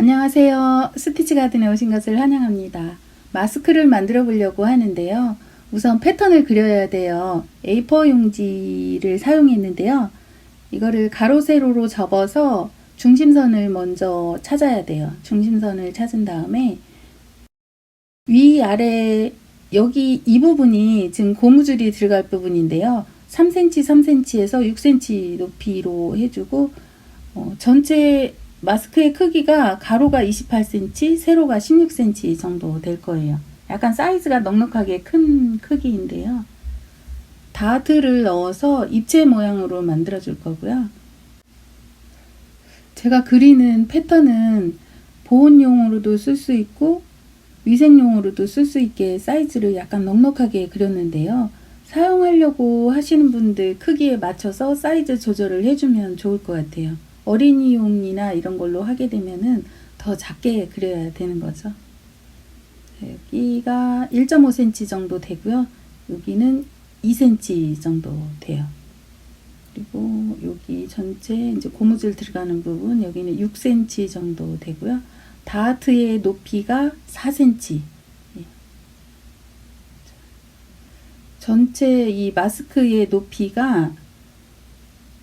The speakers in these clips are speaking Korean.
안녕하세요. 스티치 가든에 오신 것을 환영합니다. 마스크를 만들어 보려고 하는데요. 우선 패턴을 그려야 돼요. A4 용지를 사용했는데요. 이거를 가로 세로로 접어서 중심선을 먼저 찾아야 돼요. 중심선을 찾은 다음에 위 아래 여기 이 부분이 지금 고무줄이 들어갈 부분인데요. 3cm, 3cm에서 6cm 높이로 해주고 어, 전체 마스크의 크기가 가로가 28cm, 세로가 16cm 정도 될 거예요. 약간 사이즈가 넉넉하게 큰 크기인데요. 다트를 넣어서 입체 모양으로 만들어 줄 거고요. 제가 그리는 패턴은 보온용으로도 쓸 수 있고 위생용으로도 쓸 수 있게 사이즈를 약간 넉넉하게 그렸는데요. 사용하려고 하시는 분들 크기에 맞춰서 사이즈 조절을 해주면 좋을 것 같아요. 어린이용이나 이런 걸로 하게 되면은 더 작게 그려야 되는 거죠. 여기가 1.5cm 정도 되고요. 여기는 2cm 정도 돼요. 그리고 여기 전체 이제 고무줄 들어가는 부분 여기는 6cm 정도 되고요. 다트의 높이가 4cm. 예. 전체 이 마스크의 높이가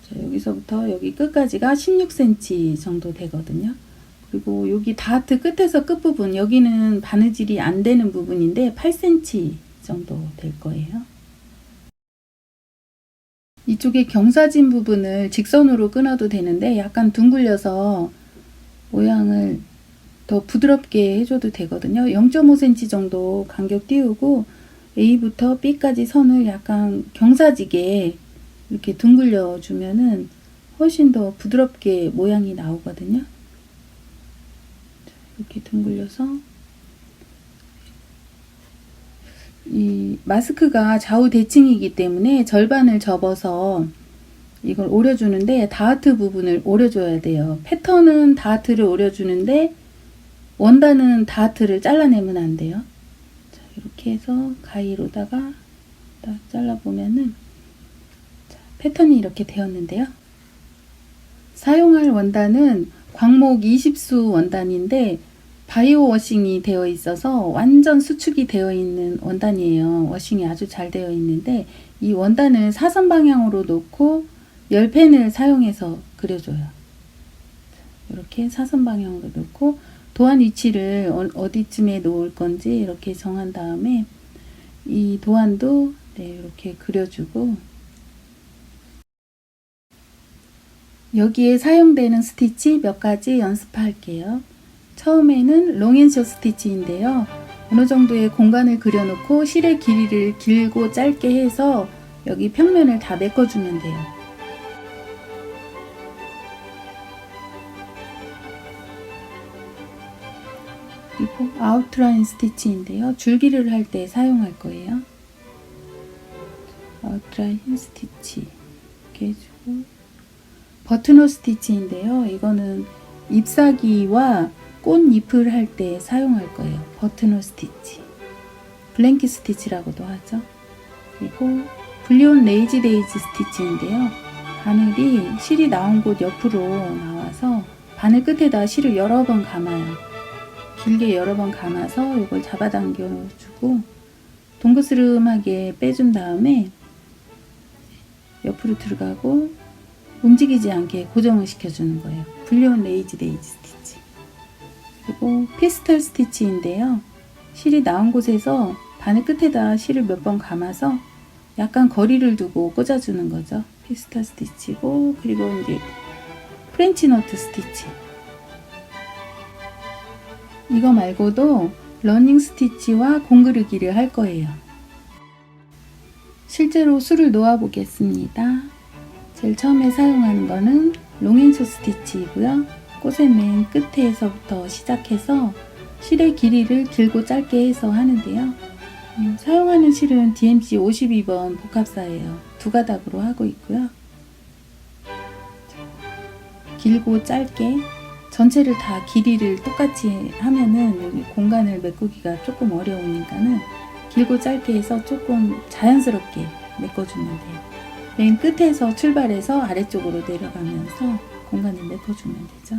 자, 여기서부터 여기 끝까지가 16cm 정도 되거든요. 그리고 여기 다트 끝에서 끝부분 여기는 바느질이 안 되는 부분인데 8cm 정도 될 거예요. 이쪽에 경사진 부분을 직선으로 끊어도 되는데 약간 둥글려서 모양을 더 부드럽게 해줘도 되거든요. 0.5cm 정도 간격 띄우고 A부터 B까지 선을 약간 경사지게 이렇게 둥글려 주면은 훨씬 더 부드럽게 모양이 나오거든요. 이렇게 둥글려서 이 마스크가 좌우 대칭이기 때문에 절반을 접어서 이걸 오려주는데 다하트 부분을 오려줘야 돼요. 패턴은 다하트를 오려주는데 원단은 다하트를 잘라내면 안 돼요. 자, 이렇게 해서 가위로다가 딱 잘라보면은 자, 패턴이 이렇게 되었는데요. 사용할 원단은 광목 20수 원단인데 바이오 워싱이 되어 있어서 완전 수축이 되어 있는 원단이에요. 워싱이 아주 잘 되어 있는데 이 원단을 사선 방향으로 놓고 열펜을 사용해서 그려줘요. 이렇게 사선 방향으로 놓고 도안 위치를 어- 어디쯤에 놓을 건지 이렇게 정한 다음에 이 도안도 네, 이렇게 그려주고 여기에 사용되는 스티치 몇 가지 연습할게요. 처음에는 롱앤쇼 스티치인데요. 어느 정도의 공간을 그려놓고 실의 길이를 길고 짧게 해서 여기 평면을 다 메꿔주면 돼요. 그리고 아웃라인 스티치인데요. 줄기를 할 때 사용할 거예요. 아웃라인 스티치 이렇게 해주고 버튼홀 스티치인데요. 이거는 잎사귀와 꽃잎을 할 때 사용할 거예요. 버튼홀 스티치. 블랭킷 스티치라고도 하죠. 그리고 블리온 레이지 데이지 스티치인데요. 바늘이 실이 나온 곳 옆으로 나와서 바늘 끝에다 실을 여러 번 감아요. 길게 여러 번 감아서 이걸 잡아당겨 주고 동그스름하게 빼준 다음에 옆으로 들어가고 움직이지 않게 고정을 시켜주는 거예요. 블리온 레이지 데이지 스티치. 그리고 피스털 스티치인데요. 실이 나온 곳에서 바늘 끝에다 실을 몇 번 감아서 약간 거리를 두고 꽂아주는 거죠. 피스털 스티치고 그리고 이제 프렌치 너트 스티치. 이거 말고도 러닝 스티치와 공그르기를 할 거예요. 실제로 수를 놓아 보겠습니다. 제일 처음에 사용하는 거는 롱앤쇼 스티치이고요. 꽃의 맨 끝에서부터 시작해서 실의 길이를 길고 짧게 해서 하는데요. 음, 사용하는 실은 DMC 52번 복합사예요. 두 가닥으로 하고 있고요. 길고 짧게 전체를 다 길이를 똑같이 하면은 공간을 메꾸기가 조금 어려우니까는 길고 짧게 해서 조금 자연스럽게 메꿔주면 돼요. 맨 끝에서 출발해서 아래쪽으로 내려가면서 공간을 메꿔주면 되죠.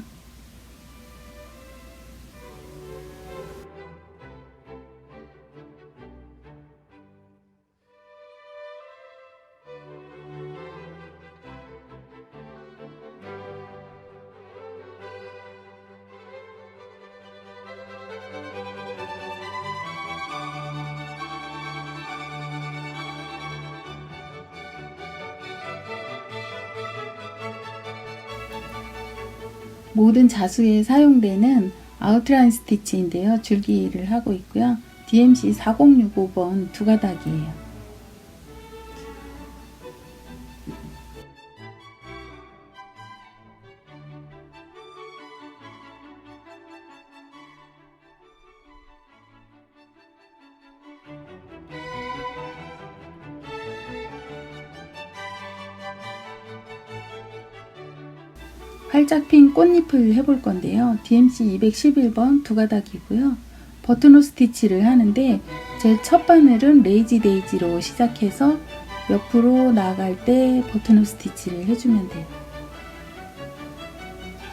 모든 자수에 사용되는 아웃라인 스티치인데요. 줄기를 하고 있고요. DMC 4065번 두 가닥이에요. 활짝 핀 꽃잎을 해볼 건데요. DMC 211번 두 가닥이고요. 버튼호 스티치를 하는데 제 첫 바늘은 레이지 데이지로 시작해서 옆으로 나갈 때 버튼호 스티치를 해주면 돼요.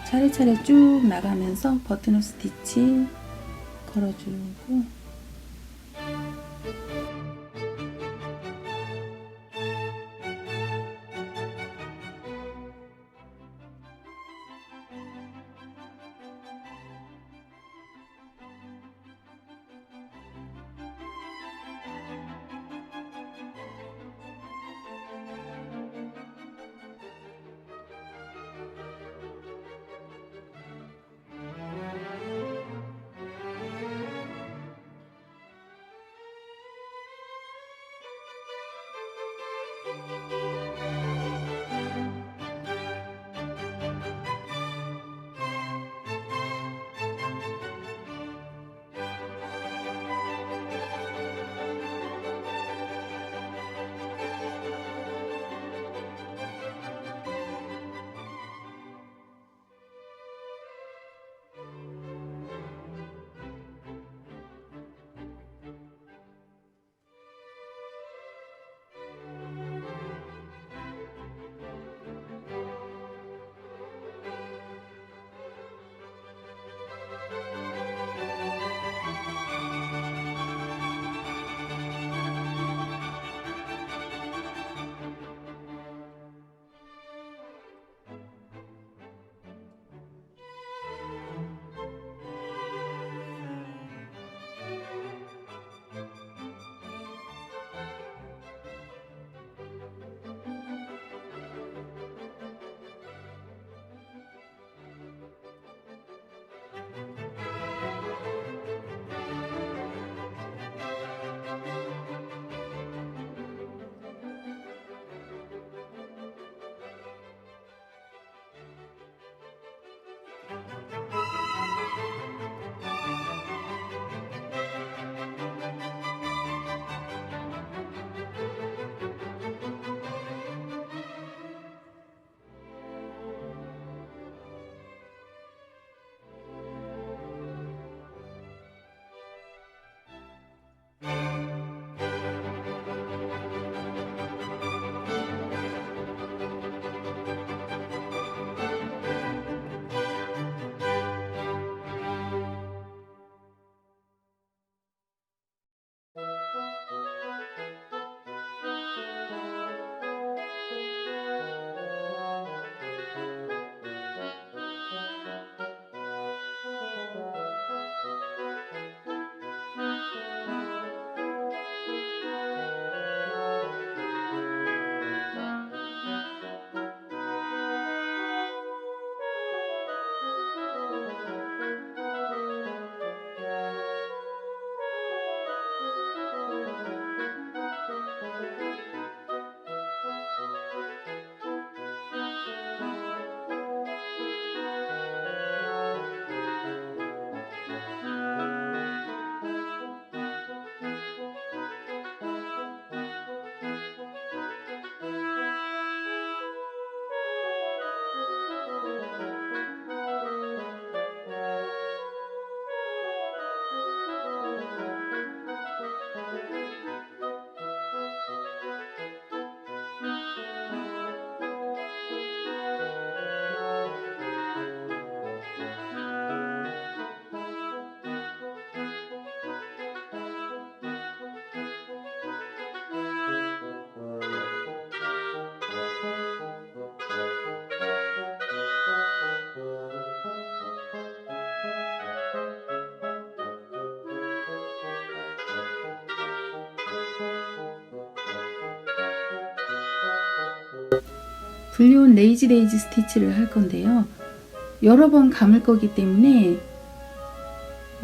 차례차례 쭉 나가면서 버튼호 스티치 걸어주고 불리온 레이지 데이지 스티치를 할 건데요. 여러 번 감을 거기 때문에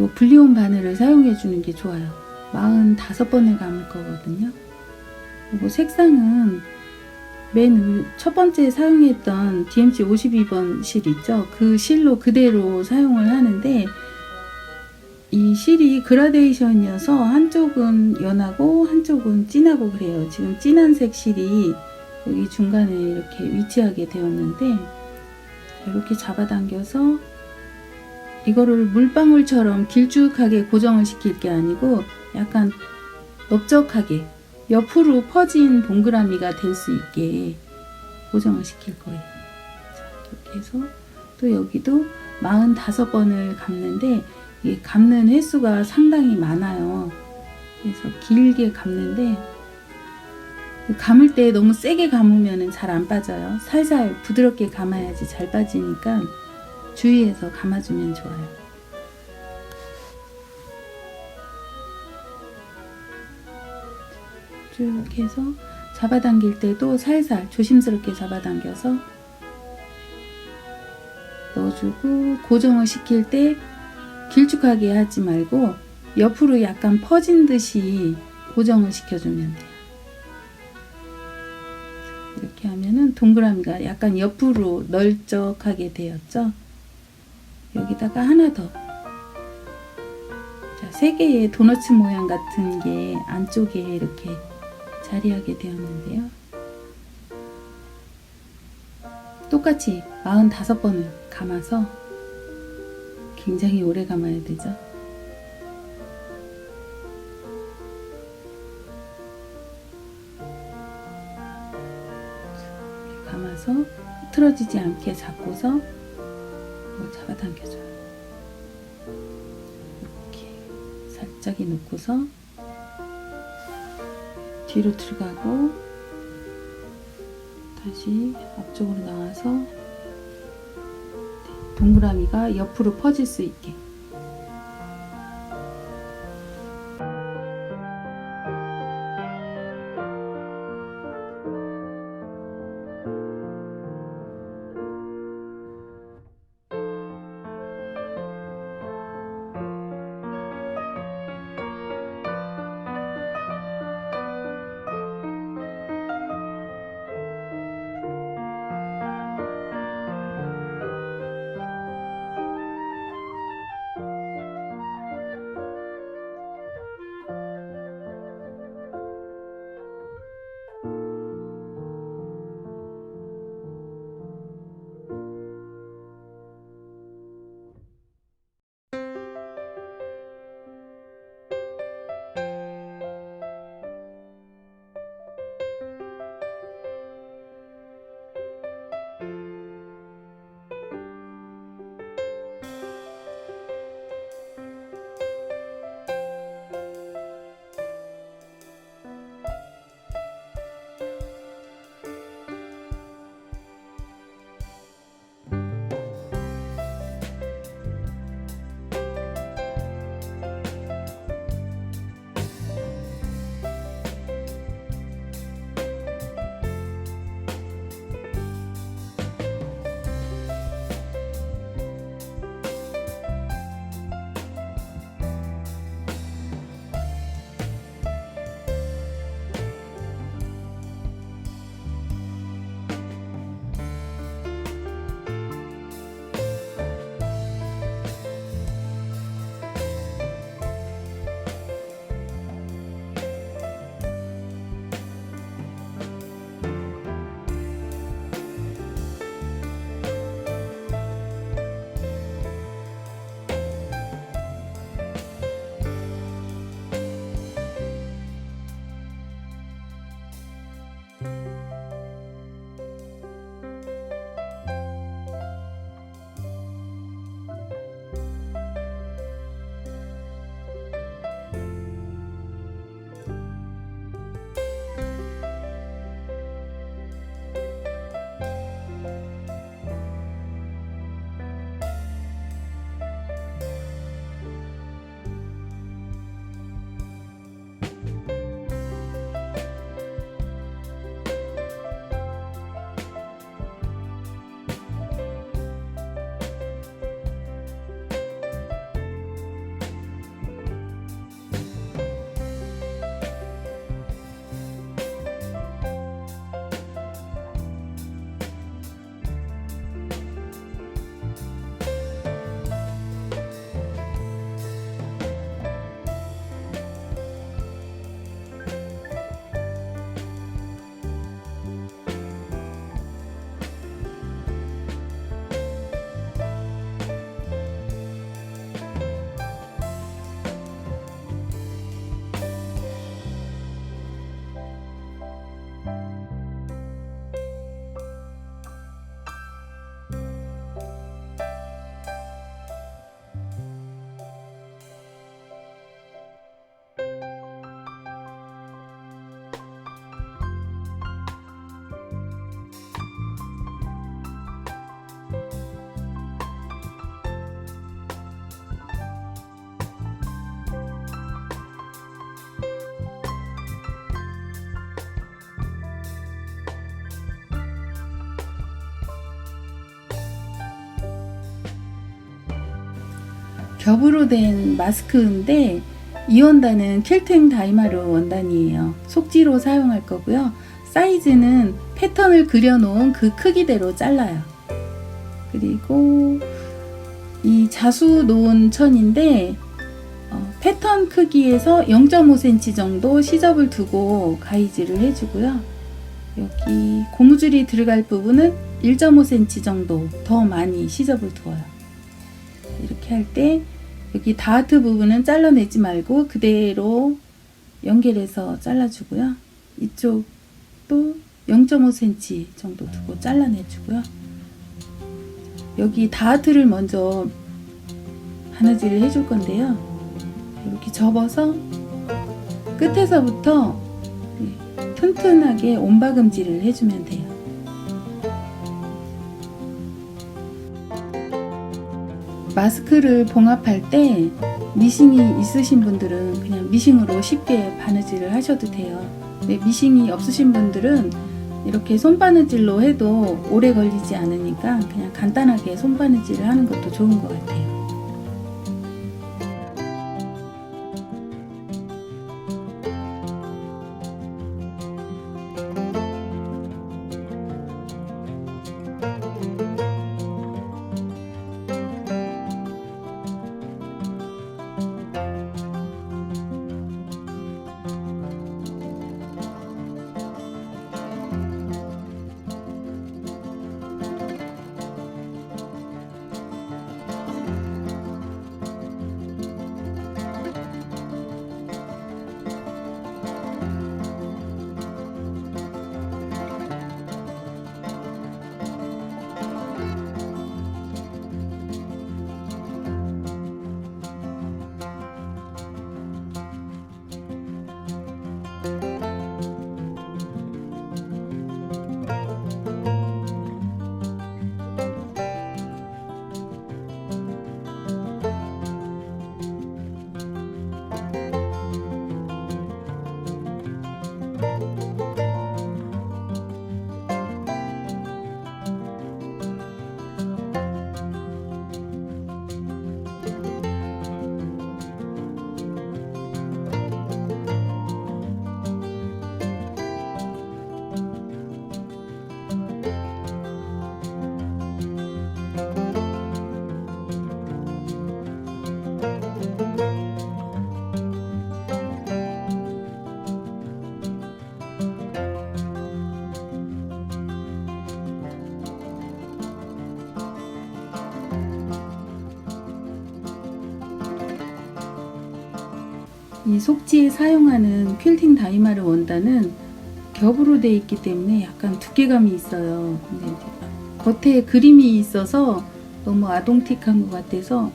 요 분리온 바늘을 사용해 주는 게 좋아요. 45번을 감을 거거든요. 그리고 색상은 맨 첫 번째 사용했던 DMC 52번 실 있죠? 그 실로 그대로 사용을 하는데 이 실이 그라데이션이어서 한쪽은 연하고 한쪽은 진하고 그래요. 지금 진한 색 실이 여기 중간에 이렇게 위치하게 되었는데 이렇게 잡아당겨서 이거를 물방울처럼 길쭉하게 고정을 시킬 게 아니고 약간 넓적하게 옆으로 퍼진 동그라미가 될 수 있게 고정을 시킬 거예요. 자, 이렇게 해서 또 여기도 45번을 감는데 이 감는 횟수가 상당히 많아요. 그래서 길게 감는데 그 감을 때 너무 세게 감으면 잘 안 빠져요. 살살 부드럽게 감아야지 잘 빠지니까 주의해서 감아주면 좋아요. 쭉 해서 잡아당길 때도 살살 조심스럽게 잡아당겨서 넣어주고 고정을 시킬 때 길쭉하게 하지 말고 옆으로 약간 퍼진 듯이 고정을 시켜주면 돼요. 이렇게 하면은 동그라미가 약간 옆으로 널쩍하게 되었죠. 여기다가 하나 더. 자, 세 개의 도너츠 모양 같은 게 안쪽에 이렇게 자리하게 되었는데요. 똑같이 45번을 감아서 굉장히 오래 감아야 되죠. 감아서 틀어지지 않게 잡고서 뭐 잡아당겨줘요. 이렇게 살짝이 놓고서 뒤로 들어가고 다시 앞쪽으로 나와서 동그라미가 옆으로 퍼질 수 있게 겹으로 된 마스크인데 이 원단은 킬팅 다이마루 원단이에요. 속지로 사용할 거고요. 사이즈는 패턴을 그려놓은 그 크기대로 잘라요. 그리고 이 자수 놓은 천인데 어, 패턴 크기에서 0.5cm 정도 시접을 두고 가이즈를 해주고요. 여기 고무줄이 들어갈 부분은 1.5cm 정도 더 많이 시접을 두어요. 이렇게 할 때 여기 다하트 부분은 잘라내지 말고 그대로 연결해서 잘라주고요. 이쪽도 0.5cm 정도 두고 잘라내주고요. 여기 다하트를 먼저 바느질을 해줄 건데요. 이렇게 접어서 끝에서부터 네, 튼튼하게 온바금질을 해주면 돼요. 마스크를 봉합할 때 미싱이 있으신 분들은 그냥 미싱으로 쉽게 바느질을 하셔도 돼요. 네, 미싱이 없으신 분들은 이렇게 손바느질로 해도 오래 걸리지 않으니까 그냥 간단하게 손바느질을 하는 것도 좋은 것 같아요. 이 속지에 사용하는 퀼팅 다이마르 원단은 겹으로 되어 있기 때문에 약간 두께감이 있어요. 근데 겉에 그림이 있어서 너무 아동틱한 것 같아서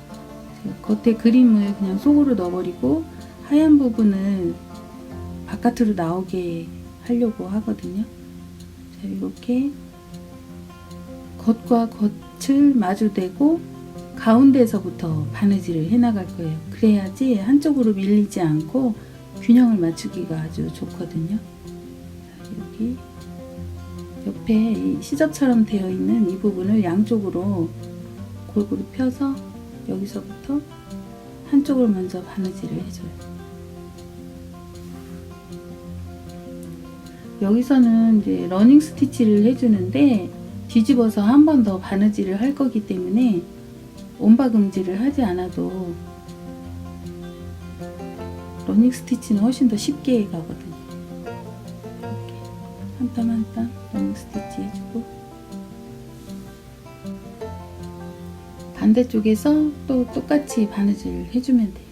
겉에 그림을 그냥 속으로 넣어버리고 하얀 부분을 바깥으로 나오게 하려고 하거든요. 자, 이렇게 겉과 겉을 마주대고 가운데서부터 바느질을 해 나갈 거예요. 그래야지 한쪽으로 밀리지 않고 균형을 맞추기가 아주 좋거든요. 자, 여기 옆에 이 시접처럼 되어 있는 이 부분을 양쪽으로 골고루 펴서 여기서부터 한쪽을 먼저 바느질을 해줘요. 여기서는 이제 러닝 스티치를 해주는데 뒤집어서 한 번 더 바느질을 할 거기 때문에 온바금질을 하지 않아도 러닝 스티치는 훨씬 더 쉽게 가거든요. 이렇게 한땀 한땀 러닝 스티치 해주고 반대쪽에서 또 똑같이 바느질 해주면 돼요.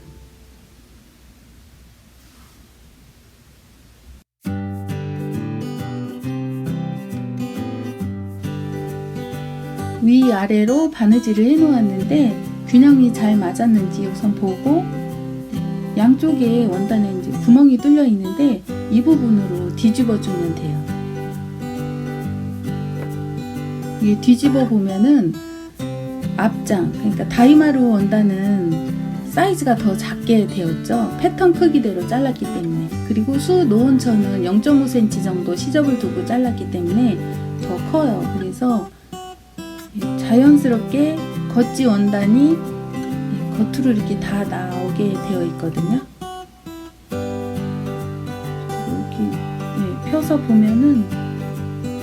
위아래로 바느질을 해 놓았는데 균형이 잘 맞았는지 우선 보고 네, 양쪽에 원단에 이제 구멍이 뚫려 있는데 이 부분으로 뒤집어 주면 돼요. 이게 뒤집어 보면은 앞장 그러니까 다이마루 원단은 사이즈가 더 작게 되었죠. 패턴 크기대로 잘랐기 때문에 그리고 수 노원천은 0.5cm 정도 시접을 두고 잘랐기 때문에 더 커요. 그래서 자연스럽게 겉지 원단이 겉으로 이렇게 다 나오게 되어 있거든요. 여기 네, 펴서 보면은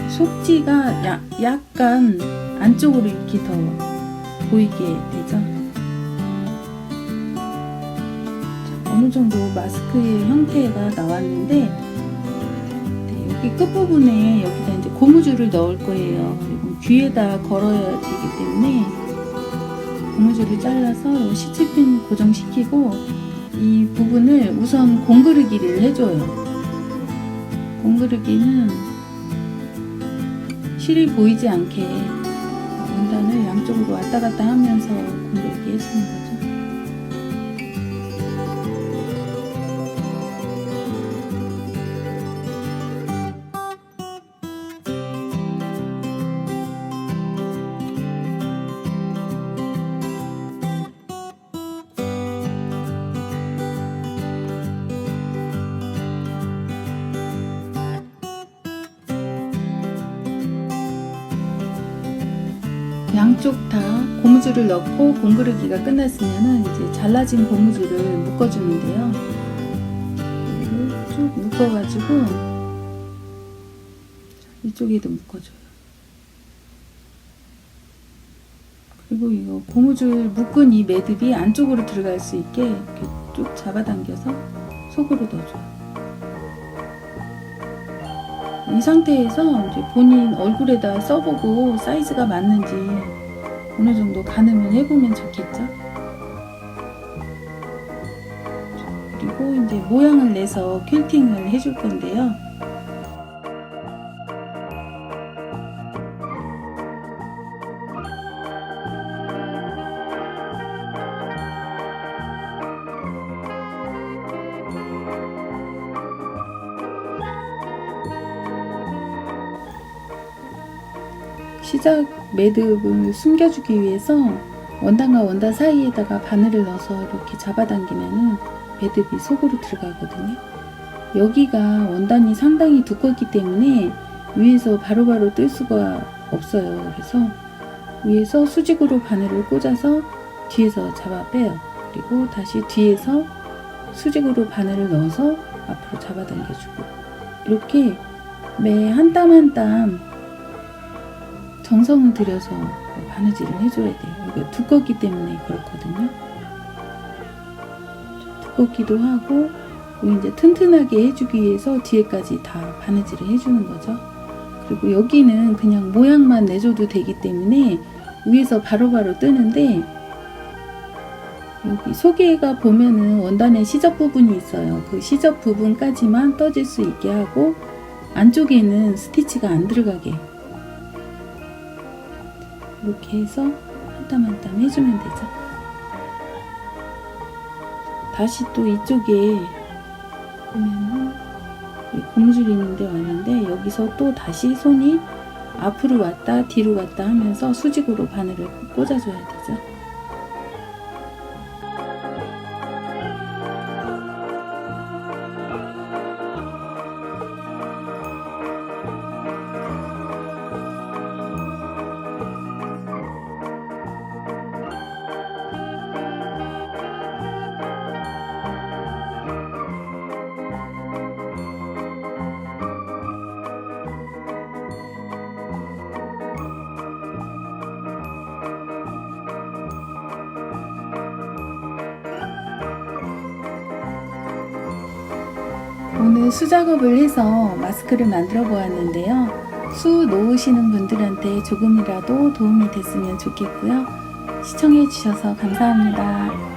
속지가 야, 약간 안쪽으로 이렇게 더 보이게 되죠. 자, 어느 정도 마스크의 형태가 나왔는데 네, 여기 끝부분에 여기다 이제 고무줄을 넣을 거예요. 귀에다 걸어야 되기 때문에 고무줄을 잘라서 시치핀 고정시키고 이 부분을 우선 공그르기를 해줘요. 공그르기는 실이 보이지 않게 원단을 양쪽으로 왔다 갔다 하면서 공그르기 거 양쪽 다 고무줄을 넣고 공그르기가 끝났으면은 이제 잘라진 고무줄을 묶어주는데요. 쭉 묶어가지고 이쪽에도 묶어줘요. 그리고 이거 고무줄 묶은 이 매듭이 안쪽으로 들어갈 수 있게 이렇게 쭉 잡아당겨서 속으로 넣어줘요. 이 상태에서 본인 얼굴에다 써보고 사이즈가 맞는지 어느 정도 가늠을 해보면 좋겠죠. 그리고 이제 모양을 내서 퀼팅을 해줄 건데요. 시작 매듭을 숨겨주기 위해서 원단과 원단 사이에다가 바늘을 넣어서 이렇게 잡아당기면은 매듭이 속으로 들어가거든요. 여기가 원단이 상당히 두껍기 때문에 위에서 바로 바로 뜰 수가 없어요. 그래서 위에서 수직으로 바늘을 꽂아서 뒤에서 잡아 빼요. 그리고 다시 뒤에서 수직으로 바늘을 넣어서 앞으로 잡아당겨주고 이렇게 매 한 땀 한땀 정성을 들여서 바느질을 해줘야 돼요. 이게 두껍기 때문에 그렇거든요. 두껍기도 하고 이제 튼튼하게 해주기 위해서 뒤에까지 다 바느질을 해주는 거죠. 그리고 여기는 그냥 모양만 내줘도 되기 때문에 위에서 바로바로 뜨는데 여기 속에가 보면은 원단에 시접 부분이 있어요. 그 시접 부분까지만 떠질 수 있게 하고 안쪽에는 스티치가 안 들어가게 이렇게 해서 한 땀 한 땀 해주면 되죠. 다시 또 이쪽에 보면은 이 고무줄이 있는데 왔는데 여기서 또 다시 손이 앞으로 왔다 뒤로 갔다 하면서 수직으로 바늘을 꽂아줘야 되죠. 수작업을 해서 마스크를 만들어 보았는데요. 수 놓으시는 분들한테 조금이라도 도움이 됐으면 좋겠고요. 시청해 주셔서 감사합니다.